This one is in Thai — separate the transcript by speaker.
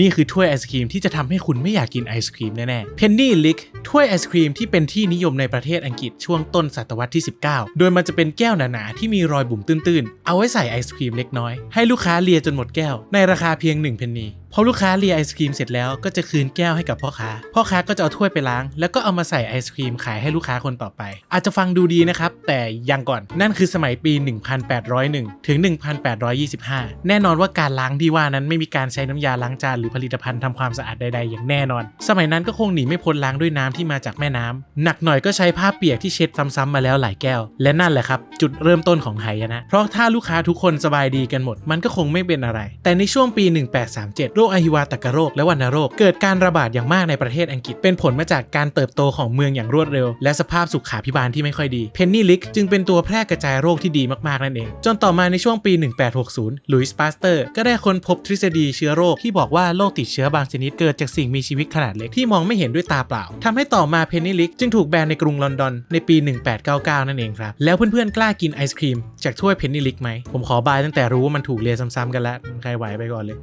Speaker 1: นี่คือถ้วยไอศครีมที่จะทำให้คุณไม่อยากกินไอศครีมแน่ๆ Penny Lick ถ้วยไอศครีมที่เป็นที่นิยมในประเทศอังกฤษช่วงต้นศตวรรษที่ 19 โดยมันจะเป็นแก้วหนาๆที่มีรอยบุ๋มตื้นๆ เอาไว้ใส่ไอศครีมเล็กน้อย ให้ลูกค้าเลียจนหมดแก้ว ในราคาเพียง1เพนนี พอลูกค้าเลียไอศครีมเสร็จแล้วก็จะคืนแก้วให้กับพ่อค้า พ่อค้าก็จะเอาถ้วยไปล้าง แล้วก็เอามาใส่ไอศครีมขายให้ลูกค้าคนต่อไป อาจจะฟังดูดีนะครับ แต่ยังก่อนนั่นคือสมัยปี 1801 ถึง 1825 แน่นอนว่าการล้างที่ว่านั้นไม่มีการใช้น้ำยาล้างจานหรือผลิตภัณฑ์ทำความสะอาดใดๆ อย่างแน่นอน สมัยนั้นก็คงหนีไม่พ้นล้างด้วยน้ำที่มาจากแม่น้ำหนักหน่อยก็ใช้ผ้าเปียกที่เช็ดซ้ำๆมาแล้วหลายแก้ว และนั่นแหละครับจุดเริ่มต้นของไหยนะ เพราะถ้าลูกค้าทุกคนสบายดีกันหมด มันก็คงไม่เป็นอะไร แต่ในช่วงปี 1837รคอหิวาตกโรคและวัณโรค เกิดการระบาดอย่างมากในประเทศอังกฤษ เป็นผลมาจากการเติบโตของเมืองอย่างรวดเร็ว และสภาพสุขาภิบาลที่ไม่ค่อยดีเพนนีลิกจึงเป็นตัวแพร่กระจายโรคที่ดีมากๆนั่นเอง จนต่อมาในช่วงปี 1860หลุยส์ปาสเตอร์ก็ได้ค้นพบทฤษฎีเชื้อโรคที่บอกว่าโรคติดเชื้อบางชนิดเกิดจากสิ่งมีชีวิตขนาดเล็กที่มองไม่เห็นด้วยตาเปล่าทำให้ต่อมาเพนนีลิกจึงถูกแบนในกรุงลอนดอนในปี 1899 นั่นเองครับแล้วเพื่อนๆกล้ากินไอศครีมจากถ้วยเพนนีลิกไหมผมขอบายตั้งแต่รู้ว่ามันถูกเรียนซ้ำๆกันแล้วใครไหวไปก่อนเลย